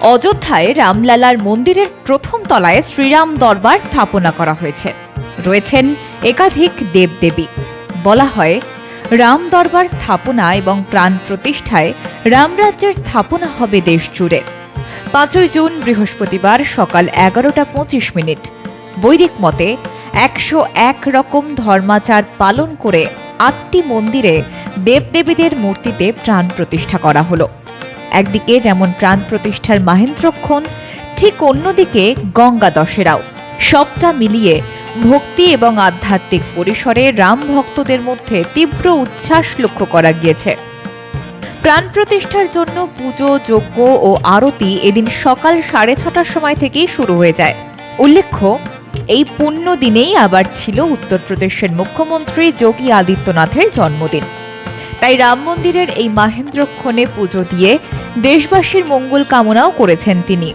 অযোধ্যায় রামলালার মন্দিরের প্রথম তলায় শ্রীরাম দরবার স্থাপনা করা হয়েছে। রয়েছেন একাধিক দেবদেবী। বলা হয়, রাম দরবার স্থাপনা এবং প্রাণ প্রতিষ্ঠায় রামরাজ্যের স্থাপনা হবে দেশ জুড়ে। পাঁচই জুন, বৃহস্পতিবার সকাল এগারোটা পঁচিশ মিনিট। বৈদিক মতে, একশো এক রকম ধর্মাচার পালন করে আটটি মন্দিরে দেবদেবীদের মূর্তিতে প্রাণ প্রতিষ্ঠা করা হলো। একদিকে যেমন প্রাণ প্রতিষ্ঠার মাহেন্দ্রক্ষণ ঠিক অন্যদিকে গঙ্গা দশেরাও। সবটা মিলিয়ে ভক্তি এবং আধ্যাত্মিক পরিসরে রাম ভক্তদের মধ্যে তীব্র উচ্ছ্বাস লক্ষ্য করা গিয়েছে। প্রাণ প্রতিষ্ঠার জন্য পুজো, যজ্ঞ ও আরতি এদিন সকাল সাড়ে ছটার সময় থেকেই শুরু হয়ে যায়। উল্লেখ্য, এই পুণ্য দিনেই আবার ছিল উত্তরপ্রদেশের মুখ্যমন্ত্রী যোগী আদিত্যনাথের জন্মদিন। তাই রাম মন্দিরের এই মাহেন্দ্রক্ষণে পুজো দিয়ে দেশবাসীর মঙ্গল কামনাও করেছেন তিনি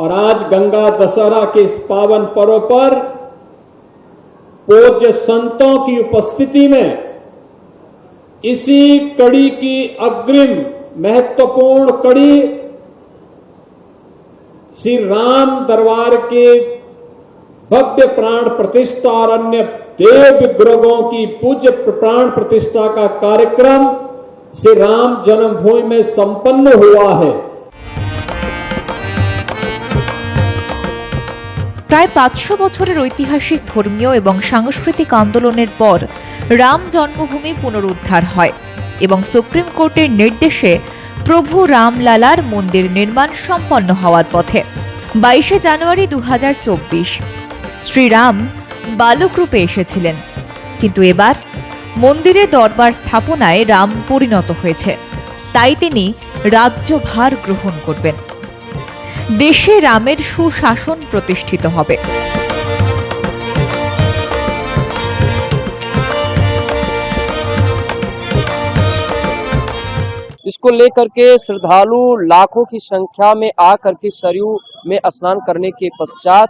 और आज गंगा दशहरा के इस पावन पर्व पर पूज्य संतों की उपस्थिति में इसी कड़ी की अग्रिम महत्वपूर्ण कड़ी श्री राम दरबार के भव्य प्राण प्रतिष्ठा और अन्य देव विग्रहों की पूज्य प्राण प्रतिष्ठा का कार्यक्रम श्री राम जन्मभूमि में संपन्न हुआ है প্রায় পাঁচশো বছরের ঐতিহাসিক ধর্মীয় এবং সাংস্কৃতিক আন্দোলনের পর রাম জন্মভূমি পুনরুদ্ধার হয় এবং সুপ্রিম কোর্টের নির্দেশে প্রভু রামলালার মন্দির নির্মাণ সম্পন্ন হওয়ার পথে। বাইশে জানুয়ারি দু হাজার চব্বিশ। শ্রীরাম বালক রূপে এসেছিলেন। কিন্তু এবার মন্দিরে দরবার স্থাপনায় রাম পরিণত হয়েছে। তাই তিনি রাজ্যভার গ্রহণ করবেন। দেশে রামের সুশাসন প্রতিষ্ঠিত হবে। इसको लेकर के श्रद्धालु लाखों की संख्या में आकर के सरयू में स्नान करने के पश्चात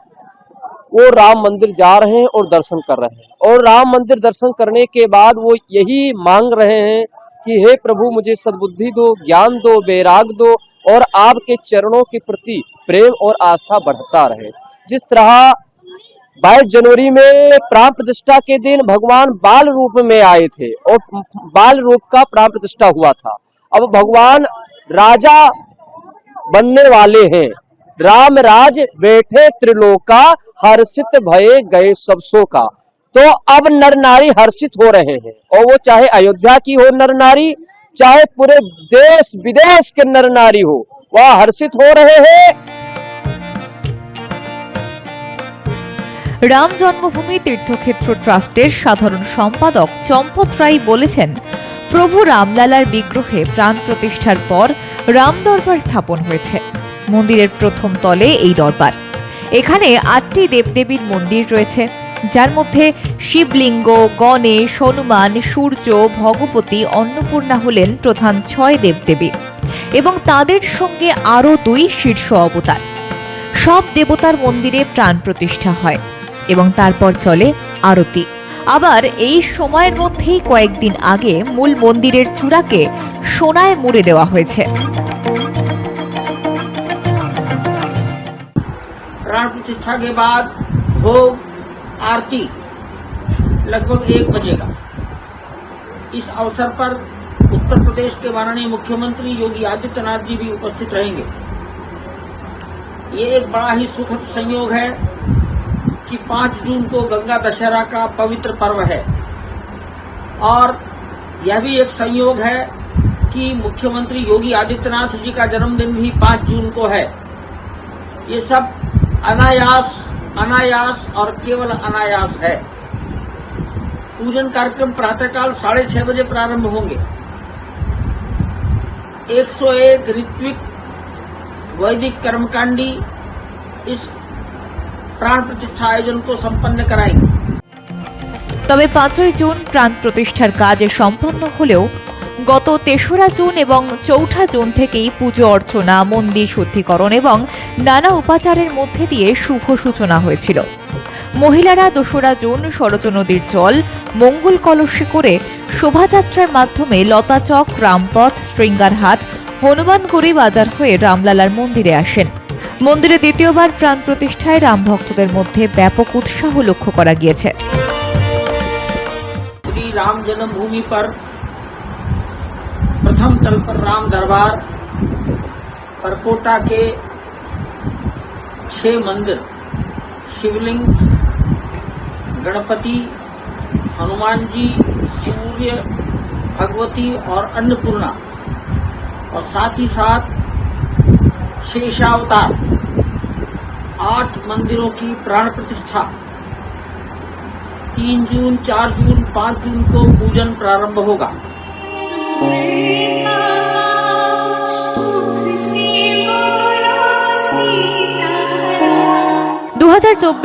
वो राम मंदिर जा रहे हैं और दर्शन कर रहे हैं। और राम मंदिर दर्शन करने के बाद वो यही मांग रहे हैं कि, हे प्रभु, मुझे सद्बुद्धि दो, ज्ञान दो, वैराग दो और आपके चरणों के प्रति प्रेम और आस्था बढ़ता रहे। जिस तरह 22 जनवरी में प्राण प्रतिष्ठा के दिन भगवान बाल रूप में आए थे और बाल रूप का प्राण प्रतिष्ठा हुआ था। अब भगवान राजा बनने वाले हैं राम राज बैठे त्रिलोका हर्षित भये गए सब सो का तो अब नर नारी हर्षित हो रहे हैं और वो चाहे अयोध्या की हो नर नारी चाहे पूरे देश विदेश के नर नारी हो वह हर्षित हो रहे हैं রাম জন্মভূমি তীর্থক্ষেত্র ট্রাস্টের সাধারণ সম্পাদক চম্পত রায় বলেছেন প্রভু রামলালার বিগ্রহে প্রাণ প্রতিষ্ঠার পর রাম দরবার স্থাপন হয়েছে। মন্দিরের প্রথম তলে এই দরবার। এখানে আটটি দেবদেবীর মন্দির রয়েছে, যার মধ্যে শিবলিঙ্গ, গণেশ, হনুমান, সূর্য, ভগবতী, অন্নপূর্ণা হলেন প্রধান ছয় দেবদেবী এবং তাদের সঙ্গে আরও দুই শীর্ষ অবতার। সব দেবতার মন্দিরে প্রাণ প্রতিষ্ঠা হয় এবং তারপর চলে আরতি। আবার এই সময়ের মধ্যেই কয়েকদিন আগে মূল মন্দিরের চূড়াকে সোনায় মুড়ে দেওয়া হয়েছে प्राण प्रतिष्ठा के बाद भोग आरती लगभग एक बजेगा इस अवसर पर उत्तर प्रदेश के माननीय मुख्यमंत्री योगी आदित्यनाथ जी भी उपस्थित रहेंगे ये एक बड़ा ही सुखद संयोग है कि 5 जून को गंगा दशहरा का पवित्र पर्व है। और यह भी एक संयोग है कि मुख्यमंत्री योगी आदित्यनाथ जी का जन्मदिन भी 5 जून को है। ये सब अनायास अनायास और केवल अनायास है। पूजन कार्यक्रम प्रातःकाल साढ़े छह बजे प्रारंभ होंगे। 101 ऋत्विक वैदिक कर्मकांडी इस প্রাণ প্রতিষ্ঠা আয়োজনকেও সম্পন্ন করাই তবে পাঁচই জুন প্রাণ প্রতিষ্ঠার কাজ সম্পন্ন হলেও গত তেসরা জুন এবং চৌঠা জুন থেকেই পুজো অর্চনা, মন্দির শুদ্ধিকরণ এবং নানা উপাচারের মধ্যে দিয়ে শুভ সূচনা হয়েছিল। মহিলারা দোসরা জুন সরচ নদীর জল, মঙ্গল কলসে করে শোভাযাত্রার মাধ্যমে লতাচক, রামপথ, শৃঙ্গারহাট, হনুমানগড়ি বাজার হয়ে রামলালার মন্দিরে আসেন। মন্দিরে দ্বিতীয়বার প্রাণ প্রতিষ্ঠায় রাম ভক্তদের মধ্যে ব্যাপক উৎসাহ লক্ষ্য করা গিয়েছে श्री राम जन्मभूमि पर प्रथम तल पर राम दरबार परकोटा के छह मंदिर शिवलिंग गणपति हनुमान जी सूर्य भगवती और अन्नपूर्णा और साथ ही साथ शेषावतार आठ मंदिरों की प्राण प्रतिष्ठा तीन जून चार जून पाँच जून को पूजन प्रारंभ होगा দু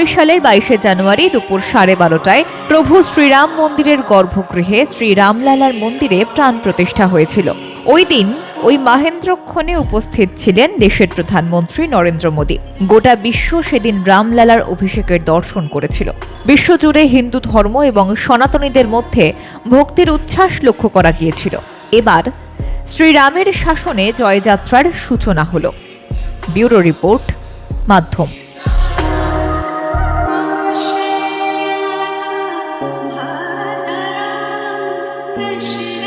সালের বাইশে জানুয়ারি দুপুর সাড়ে বারোটায় প্রভু শ্রীরাম মন্দিরের গর্ভগৃহে শ্রী রামলালার মন্দিরে প্রাণ প্রতিষ্ঠা হয়েছিল ওই দিন ওই মাহেন্দ্রক্ষণে উপস্থিত ছিলেন দেশের প্রধানমন্ত্রী নরেন্দ্র মোদী। গোটা বিশ্ব সেদিন রামলালার অভিষেকের দর্শন করেছিল। বিশ্বজুড়ে হিন্দু ধর্ম এবং সনাতনীদের মধ্যে ভক্তির উচ্ছ্বাস লক্ষ্য করা গিয়েছিল। এবার শ্রীরামের শাসনে জয়যাত্রার সূচনা হল। ব্যুরো রিপোর্ট, মাধ্যম। she